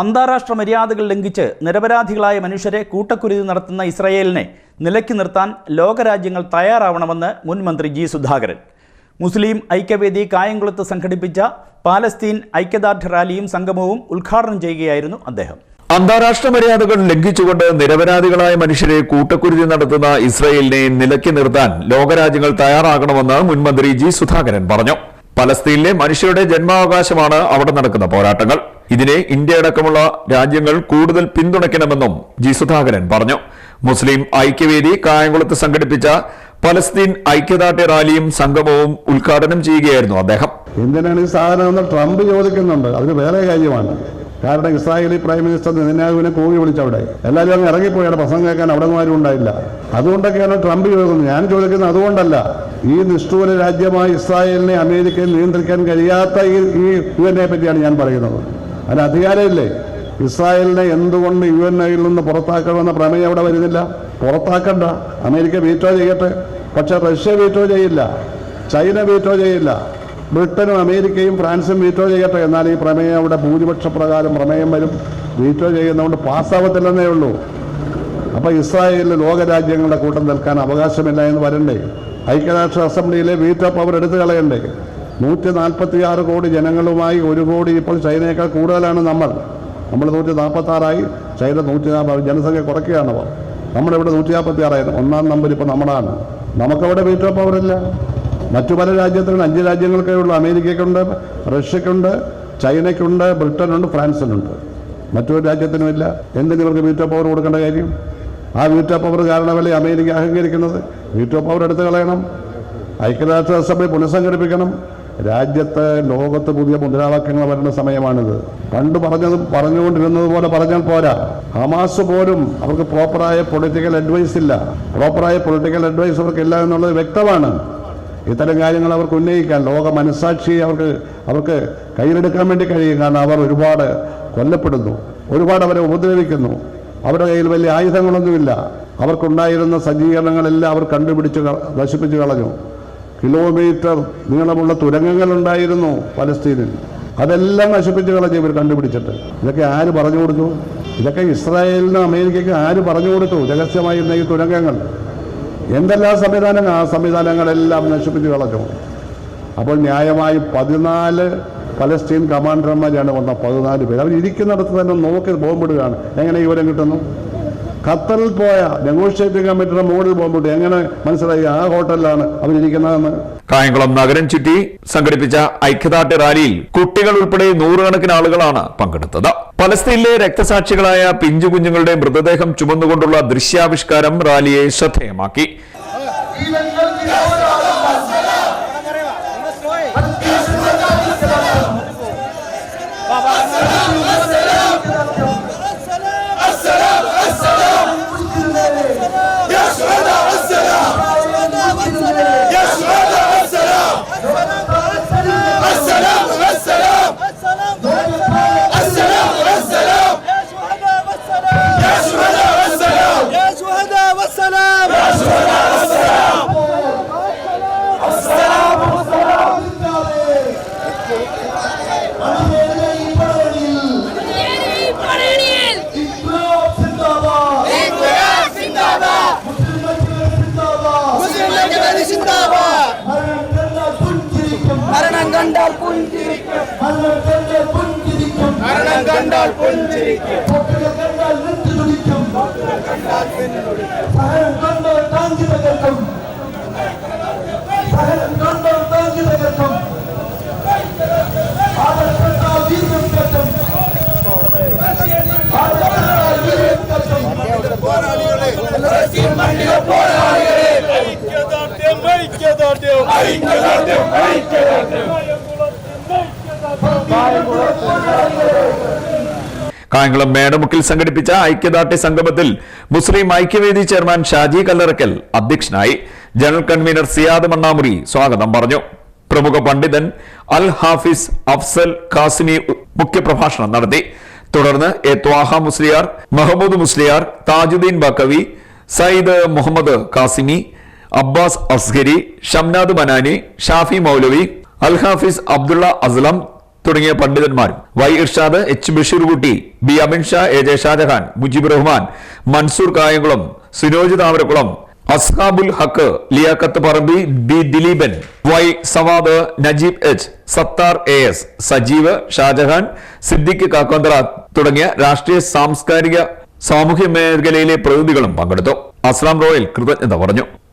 അന്താരാഷ്ട്ര മര്യാദകൾ ലംഘിച്ച് നിരപരാധികളായ മനുഷ്യരെ കൂട്ടക്കുരുതി നടത്തുന്ന ഇസ്രയേലിനെ നിലയ്ക്ക് നിർത്താൻ ലോകരാജ്യങ്ങൾ തയ്യാറാവണമെന്ന് മുൻ മന്ത്രി ജി സുധാകരൻ. മുസ്ലിം ഐക്യവേദി കായംകുളത്ത് സംഘടിപ്പിച്ച പാലസ്തീൻ ഐക്യദാർഢ്യ റാലിയും സംഗമവും ഉദ്ഘാടനം ചെയ്യുകയായിരുന്നു അദ്ദേഹം. അന്താരാഷ്ട്ര മര്യാദകൾ ലംഘിച്ചുകൊണ്ട് നിരപരാധികളായ മനുഷ്യരെ കൂട്ടക്കുരുതി നടത്തുന്ന ഇസ്രയേലിനെ നിലയ്ക്ക് നിർത്താൻ ലോകരാജ്യങ്ങൾ തയ്യാറാകണമെന്ന് മുൻമന്ത്രി ജി സുധാകരൻ പറഞ്ഞു. പലസ്തീനിലെ മനുഷ്യരുടെ ജന്മാവകാശമാണ് അവിടെ നടക്കുന്ന പോരാട്ടങ്ങൾ. ഇതിനെ ഇന്ത്യ അടക്കമുള്ള രാജ്യങ്ങൾ കൂടുതൽ പിന്തുണയ്ക്കണമെന്നും ജി സുധാകരൻ പറഞ്ഞു. മുസ്ലിം ഐക്യവേദി കായംകുളത്ത് സംഘടിപ്പിച്ച പലസ്തീൻ ഐക്യദാർഢ്യ റാലിയും സംഗമവും ഉദ്ഘാടനം ചെയ്യുകയായിരുന്നു അദ്ദേഹം. എന്തിനാണ് ഈ സാധനം ട്രംപ് ചോദിക്കുന്നുണ്ട്. അതിന് വേറെ കാര്യമാണ്. കാരണം ഇസ്രായേലി പ്രൈം മിനിസ്റ്റർ നെതന്യാഹുവിനെ കൂവി വിളിച്ചവിടെ. എല്ലാവരും അങ്ങ് ഇറങ്ങിപ്പോയാണ് പ്രസംഗം കേൾക്കാൻ അവിടെ ആരും ഉണ്ടായില്ല. അതുകൊണ്ടൊക്കെയാണ് ട്രംപ് ചോദിക്കുന്നത്. ഞാൻ ചോദിക്കുന്നത് അതുകൊണ്ടല്ല. ഈ നിഷ്ഠൂര രാജ്യമായ ഇസ്രായേലിനെ അമേരിക്കയിൽ നിയന്ത്രിക്കാൻ കഴിയാത്ത ഈ ഈ യു എൻ പറ്റിയാണ് ഞാൻ പറയുന്നത്. അതിന് അധികാരമില്ലേ? ഇസ്രായേലിനെ എന്തുകൊണ്ട് യു എൻ എയിൽ നിന്ന് പുറത്താക്കണമെന്ന പ്രമേയം അവിടെ വരുന്നില്ല. പുറത്താക്കണ്ട. അമേരിക്ക വീറ്റോ ചെയ്യട്ടെ. പക്ഷേ റഷ്യ വീറ്റോ ചെയ്യില്ല. ചൈന വീറ്റോ ചെയ്യില്ല. ബ്രിട്ടനും അമേരിക്കയും ഫ്രാൻസും വീറ്റോ ചെയ്യട്ടെ. എന്നാൽ ഈ പ്രമേയം അവിടെ ഭൂരിപക്ഷ പ്രകാരം പ്രമേയം വരും. വീറ്റോ ചെയ്യുന്നതുകൊണ്ട് പാസ്സാവത്തില്ലെന്നേ ഉള്ളൂ. അപ്പോൾ ഇസ്രായേലിൽ ലോകരാജ്യങ്ങളുടെ കൂട്ടം നിൽക്കാൻ അവകാശമില്ല എന്ന് വരണ്ടേ? ഐക്യരാഷ്ട്ര അസംബ്ലിയിലെ വീറ്റോ പവർ എടുത്തു കളയണ്ടേ? നൂറ്റി നാൽപ്പത്തി ആറ് കോടി ജനങ്ങളുമായി ഒരു കോടി ഇപ്പോൾ ചൈനയേക്കാൾ കൂടുതലാണ് നമ്മൾ. നമ്മൾ നൂറ്റി നാൽപ്പത്തി ആറായി ചൈന നൂറ്റി നാൽപ്പത് ജനസംഖ്യ കുറയ്ക്കുകയാണ് അപ്പോൾ നമ്മളിവിടെ നൂറ്റി നാൽപ്പത്തി ആറായി ഒന്നാം നമ്പർ ഇപ്പോൾ നമ്മളാണ്. നമുക്കവിടെ വീറ്റോ പവറില്ല മറ്റു പല രാജ്യത്തിനും അഞ്ച് രാജ്യങ്ങൾക്കേ ഉള്ളൂ. അമേരിക്കയ്ക്കുണ്ട് റഷ്യക്കുണ്ട് ചൈനയ്ക്കുണ്ട് ബ്രിട്ടനുണ്ട് ഫ്രാൻസിനുണ്ട്. മറ്റൊരു രാജ്യത്തിനുമില്ല. എന്തിന് ഇവർക്ക് വീറ്റോ പവർ കൊടുക്കേണ്ട കാര്യം? ആ വീറ്റോ പവർ കാരണമല്ലേ അമേരിക്ക അഹങ്കരിക്കുന്നത്? വീറ്റോ പവർ എടുത്തു കളയണം. ഐക്യരാഷ്ട്ര അസംബ്ലി പുനഃസംഘടിപ്പിക്കണം. രാജ്യത്ത് ലോകത്ത് പുതിയ മുദ്രാവാക്യങ്ങൾ വരുന്ന സമയമാണിത്. പണ്ട് പറഞ്ഞതും പറഞ്ഞുകൊണ്ടിരുന്നത് പോലെ പറഞ്ഞാൽ പോരാ. ഹമാസ് പോലും അവർക്ക് പ്രോപ്പറായ പൊളിറ്റിക്കൽ അഡ്വൈസ് ഇല്ല. പ്രോപ്പറായ പൊളിറ്റിക്കൽ അഡ്വൈസ് അവർക്കില്ല എന്നുള്ളത് വ്യക്തമാണ്. ഇത്തരം കാര്യങ്ങൾ അവർക്ക് ഉന്നയിക്കാൻ ലോക മനസാക്ഷി അവർക്ക് അവർക്ക് കയ്യിലെടുക്കാൻ വേണ്ടി കഴിയും. കാരണം അവർ ഒരുപാട് കൊല്ലപ്പെടുന്നു. ഒരുപാട് അവരെ ഉപദ്രവിക്കുന്നു. അവരുടെ കയ്യിൽ വലിയ ആയുധങ്ങളൊന്നുമില്ല. അവർക്കുണ്ടായിരുന്ന സജ്ജീകരണങ്ങളെല്ലാം അവർ കണ്ടുപിടിച്ച് നശിപ്പിച്ചു കളഞ്ഞു. കിലോമീറ്റർ നീളമുള്ള തുരങ്കങ്ങളുണ്ടായിരുന്നു പലസ്തീനിൽ അതെല്ലാം നശിപ്പിച്ചു കളഞ്ഞു ഇവർ കണ്ടുപിടിച്ചിട്ട്. ഇതൊക്കെ ആര് പറഞ്ഞു കൊടുത്തു? ഇതൊക്കെ ഇസ്രായേലിനും അമേരിക്കയ്ക്കും ആര് പറഞ്ഞു കൊടുത്തു? രഹസ്യമായിരുന്ന ഈ തുരങ്കങ്ങൾ. എന്തെല്ലാം സംവിധാനങ്ങൾ? ആ സംവിധാനങ്ങളെല്ലാം നശിപ്പിച്ചു കളഞ്ഞു. അപ്പോൾ ന്യായമായി പതിനാല് പലസ്തീൻ കമാൻഡർമാരാണ് വന്ന പതിനാല് പേര്. അവർ ഇരിക്കുന്നിടത്ത് തന്നെ നോക്കി ബോംബിടുകയാണ്. എങ്ങനെ വിവരം കിട്ടുന്നു? ഖത്തറിൽ പോയ നെഗോഷിയേറ്റിംഗ് കമ്മിറ്റിയുടെ മുകളിൽ ബോംബിട്ടു. എങ്ങനെ മനസ്സിലായി? ആ ഹോട്ടലിലാണ് അവരിരിക്കുന്നതെന്ന്. കായംകുളം നഗരം ചുറ്റി സംഘടിപ്പിച്ച ഐക്യദാർഢ്യ റാലിയിൽ കുട്ടികൾ ഉൾപ്പെടെ നൂറുകണക്കിന് ആളുകളാണ് പങ്കെടുത്തത്. പലസ്തീനിലെ രക്തസാക്ഷികളായ പിഞ്ചു കുഞ്ഞുങ്ങളുടെ മൃതദേഹം ചുമന്നുകൊണ്ടുള്ള ദൃശ്യാവിഷ്കാരം റാലിയെ ശ്രദ്ധേയമാക്കി. மரணம் கண்டால் புஞ்சிரிக்கும் மரணம் கண்டால் புஞ்சிரிக்கும் மரணம் கண்டால் புஞ்சிரிக்கும் கண்டால் நின்று துடிக்கும் ഐക്യദാർഢ്യം. ഐക്യദാർഢ്യം ഐക്യദാർഢ്യം. കായംകുളം മേടമുക്കിൽ സംഘടിപ്പിച്ച ഐക്യദാർഢ്യ സംഗമത്തിൽ മുസ്ലിം ഐക്യവേദി ചെയർമാൻ ഷാജി കല്ലറക്കൽ അധ്യക്ഷനായി ജനറൽ കൺവീനർ സിയാദ് മണ്ണാമുറി സ്വാഗതം പറഞ്ഞു. പ്രമുഖ പണ്ഡിതൻ അൽ ഹാഫിസ് അഫ്സൽ ഖാസിമി മുഖ്യപ്രഭാഷണം നടത്തി. തുടർന്ന് എ ത്വാഹ മുസ്ലിയാർ മഹമ്മൂദ് മുസ്ലിയാർ താജുദ്ദീൻ ബക്കവി സയ്യിദ് മുഹമ്മദ് കാസിമി അബ്ബാസ് അസ്ഗരി ഷംനാദ് ബനാനി ഷാഫി മൗലവി അൽ ഹാഫിസ് അബ്ദുള്ള അസ്ലം തുടങ്ങിയ പണ്ഡിതന്മാരും. Y Irshad H Basheerkutty B Amin Sha A J Shajahan Mujeeb Rahman Mansoor Kayamkulam Sunoj Thamarakkulam Ashabul Haq Liyakkath Parambi B Dileepan Y Sawad Najeeb H Sathar A S Sajeev Shajahan Siddique Kakkonthara തുടങ്ങിയ രാഷ്ട്രീയ സാംസ്കാരിക സാമൂഹ്യ മേഖലയിലെ പ്രതിനിധികളും പങ്കെടുത്തു. അസ്ലാം royal കൃതജ്ഞത പറഞ്ഞു.